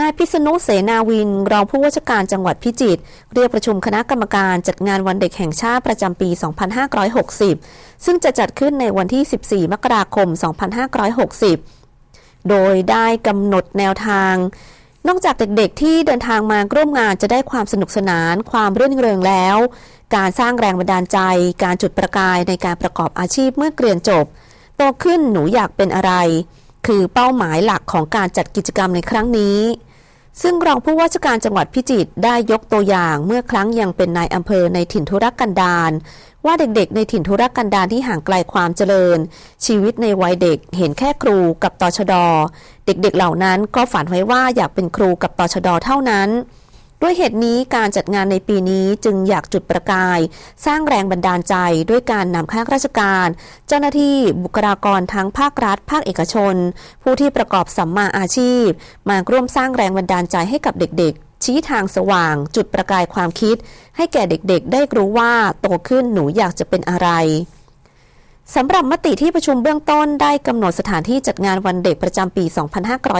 นายพิษณุเสนาวิน รองผู้ว่าราชการจังหวัดพิจิตรเรียกประชุมคณะกรรมการจัดงานวันเด็กแห่งชาติประจำปี 2560 ซึ่งจะจัดขึ้นในวันที่ 14 มกราคม 2560 โดยได้กำหนดแนวทาง นอกจากเด็กๆ ที่เดินทางมาร่วมงานจะได้ความสนุกสนาน ความรื่นเริงแล้ว การสร้างแรงบันดาลใจ การจุดประกายในการประกอบอาชีพเมื่อเรียนจบ โตขึ้นหนูอยากเป็นอะไร คือเป้าหมายหลักของการจัดกิจกรรมในครั้งนี้ ซึ่งรองผู้ว่าราชการจังหวัดพิจิตรได้ยกตัวอย่างเมื่อครั้งยังเป็นนายอำเภอในถิ่นธุรกันดารว่าเด็กๆ ในถิ่นธุรกันดารที่ห่างไกลความเจริญ ชีวิตในวัยเด็กเห็นแค่ครูกับตชด เด็กๆเหล่านั้นก็ฝันไว้ว่าอยากเป็นครูกับตชดเท่านั้น ด้วยเหตุนี้การจัดงานในปีนี้จึงอยากจุดประกาย สร้างแรงบันดาลใจด้วยการนำข้าราชการ เจ้าหน้าที่บุคลากรทั้งภาครัฐ ภาคเอกชน ผู้ที่ประกอบสัมมาอาชีพ มาร่วมสร้างแรงบันดาลใจให้กับเด็กๆ ชี้ทางสว่าง จุดประกายความคิด ให้แก่เด็กๆ ได้รู้ว่าโตขึ้นหนูอยากจะเป็นอะไรสำหรับมติที่ประชุมเบื้องต้นได้กำหนดสถานที่จัดงานวันเด็กประจำปี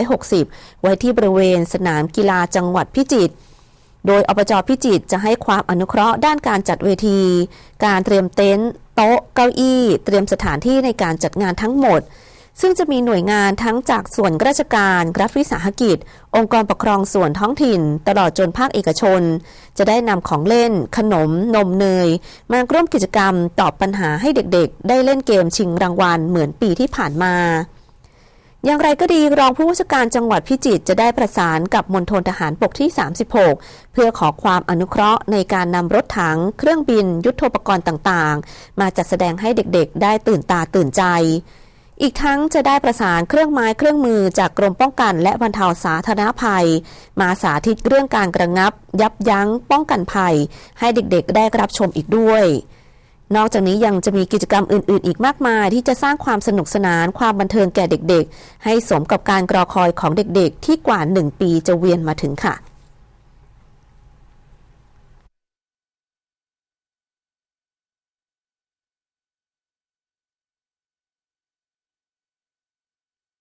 2560 ไว้ที่บริเวณสนามกีฬาจังหวัดพิจิตร โดยอบจพิจิตรจะให้ความอนุเคราะห์ด้านการจัดเวที การเตรียมเต็นท์โต๊ะเก้าอี้ เตรียมสถานที่ในการจัดงานทั้งหมด ซึ่งจะมีหน่วยงานทั้งจากส่วนราชการ รัฐวิสาหกิจ องค์กรปกครองส่วนท้องถิ่น ตลอดจนภาคเอกชน จะได้นำของเล่น ขนม นมเนย มาร่วมกิจกรรมตอบปัญหาให้เด็กๆ ได้เล่นเกมชิงรางวัลเหมือนปีที่ผ่านมา อย่างไรก็ดีรองผู้ว่าราชการจังหวัดพิจิตรจะได้ประสานกับมณฑลทหารบกที่ 36 เพื่อขอความอนุเคราะห์ในการนำรถถัง เครื่องบิน ยุทโธปกรณ์ต่างๆ มาจัดแสดงให้เด็กๆ ได้ตื่นตาตื่นใจ อีกทั้งจะได้ประสานเครื่องไม้เครื่องมือจากกรมป้องกันและบรรเทาสาธารณภัย มาสาธิตเรื่องการกระงับ ยับยั้ง ป้องกันภัย ให้เด็กๆ ได้รับชมอีกด้วย นอกจากนี้ยังจะมีกิจกรรมอื่น ๆ อีกมากมาย ที่จะสร้างความสนุกสนานความบันเทิงแก่เด็ก ๆ ให้สมกับการกรอคอยของเด็ก ๆ ที่กว่า 1 ปีจะเวียนมาถึงค่ะ